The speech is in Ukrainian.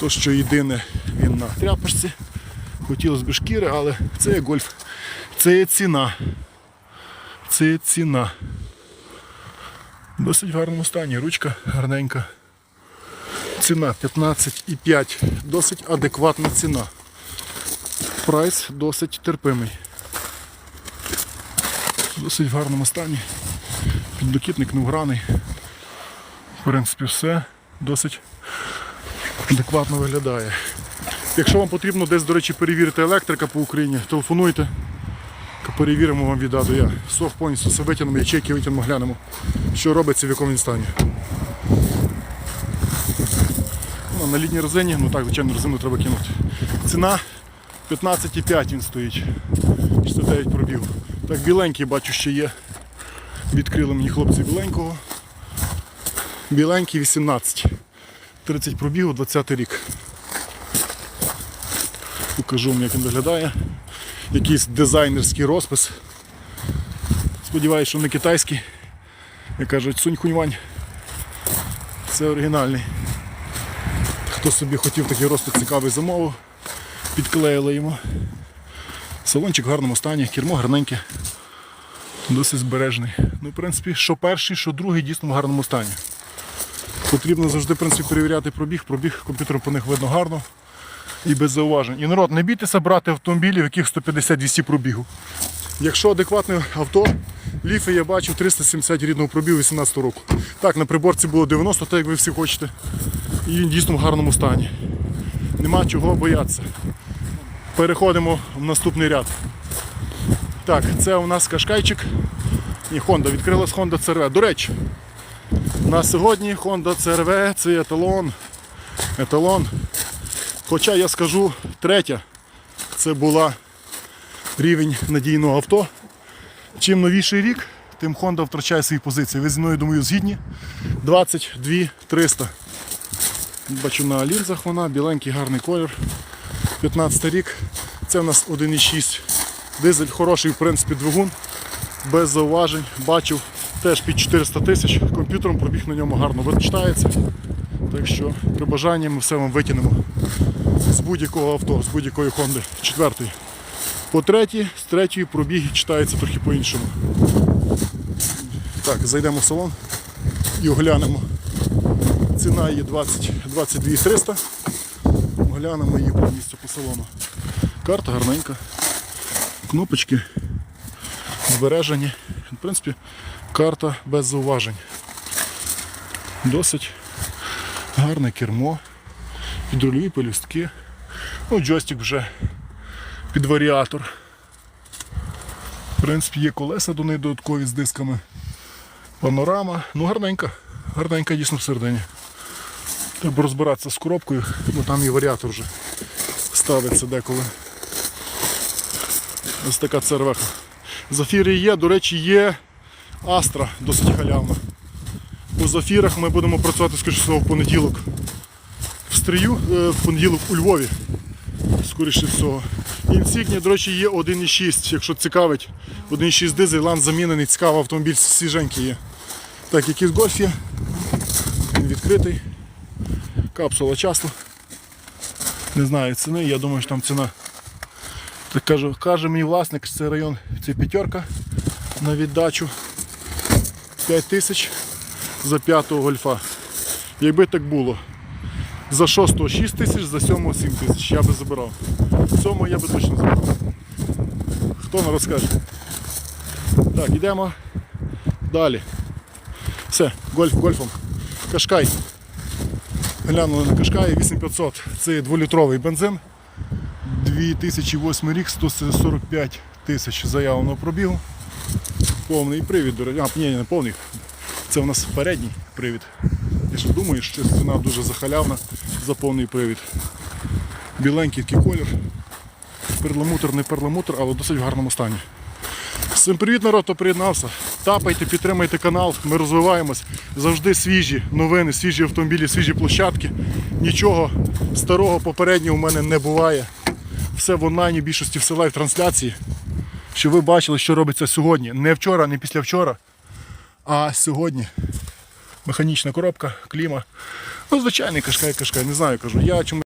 То, що єдине він на тряпочці. Хотілося б шкіри, але це є гольф. Це є ціна. Це є ціна. Досить в гарному стані. Ручка гарненька. Ціна 15,5. Досить адекватна ціна. Прайс досить терпимий. Досить в гарному стані. Піддокітник не вграний. В принципі, все досить адекватно виглядає. Якщо вам потрібно десь, до речі, перевірити електрика по Україні, телефонуйте. Перевіримо вам від А до Я. Сох повністю все витягнемо, ячейки витягнемо, глянемо, що робиться, в якому він стані. Ну, на літній резині, ну так, звичайно, резину треба кинути. Ціна 15,5 він стоїть. 69 пробіг. Так, біленький бачу, ще є. Відкрили мені хлопці біленького. Біленький 18. 30 пробігу, 20 рік. Покажу вам, як він виглядає. Якийсь дизайнерський розпис. Сподіваюсь, що не китайський. Як кажуть, сунь хуньвань. Це оригінальний. Хто собі хотів такий розпис цікавий замовив, підклеїли йому. Салончик в гарному стані, кермо гарненьке, досить збережений. Ну, в принципі, що перший, що другий дійсно в гарному стані. Потрібно завжди в принципі, перевіряти пробіг. Пробіг комп'ютером по них видно гарно і без зауважень. І народ, не бійтеся брати автомобілі, в яких 150-200 пробігу. Якщо адекватне авто, ліфи я бачив 370 рідного пробігу 18 року. Так, на приборці було 90, так як ви всі хочете. І він дійсно в гарному стані. Нема чого боятися. Переходимо в наступний ряд. Так, це у нас кашкайчик. І Honda. Відкрилась Honda CRV. До речі, на сьогодні Honda CRV це еталон. Еталон. Хоча я скажу, третя це була рівень надійного авто. Чим новіший рік, тим Honda втрачає свої позиції. Ви зі мною думаю згідні. 22 300. Бачу на лінзах вона, біленький гарний колір. 15 рік. Це в нас 1,6 дизель, хороший в принципі двигун, без зауважень. Бачив теж під 400 тисяч. Комп'ютером пробіг на ньому гарно вичитається. Так що при бажанні ми все вам витягнемо з будь-якого авто, з будь-якої Honda. Четвертої. По третій, з третьої пробіг читається трохи по-іншому. Так, зайдемо в салон і оглянемо. Ціна її 20, 22 300. Оглянемо її повністю по салону. Карта гарненька. Кнопочки збережені. В принципі, карта без зауважень. Досить гарне кермо, підрульові пелюстки. Ну, джойстик вже під варіатор. В принципі, є колеса до неї додаткові з дисками. Панорама. Ну, гарненька. Гарненька дійсно всередині. Треба розбиратися з коробкою, бо там і варіатор вже ставиться деколи. Ось така цервеха. Зафіри є, до речі, є Астра досить халявна. По зафірах ми будемо працювати, скоріше всього, в понеділок. В стрію, е, в понеділок у Львові. Скоріше всього. Інсігнія, до речі, є 1,6, якщо цікавить. 1,6 дизель, лан замінений, цікавий автомобіль, свіженький є. Так, якийсь гольф є. Він відкритий. Капсула часу. Не знаю ціни, я думаю, що там ціна. Так кажу, каже мій власник, це район, це п'ятерка на віддачу. 5 тисяч за п'ятого гольфа. Якби так було. За шостого 6 тисяч, за сьомого 7 тисяч я би забирав. Сьомого я би точно забирав. Хто не розкаже? Так, йдемо далі. Все, гольф гольфом. Кашкай. Глянули на Кашкай 8500. Це 2-літровий бензин. 2008 рік, 145 тисяч заявленого пробігу. Повний привід, до речі. А, ні, не повний. Це у нас передній привід. Я ж думаю, що ціна дуже захалявна за повний привід. Біленький такий колір. Перламутр, не перламутр, але досить в гарному стані. Всім привіт, народ, хто приєднався. Тапайте, підтримайте канал, ми розвиваємось. Завжди свіжі новини, свіжі автомобілі, свіжі площадки. Нічого старого попереднього в мене не буває. Все в онлайні, більшості все лайв трансляції. Щоб ви бачили, що робиться сьогодні. Не вчора, не післявчора, а сьогодні. Механічна коробка, кліма. Ну, звичайний кашкай, кашкай, не знаю, кажу. Я чому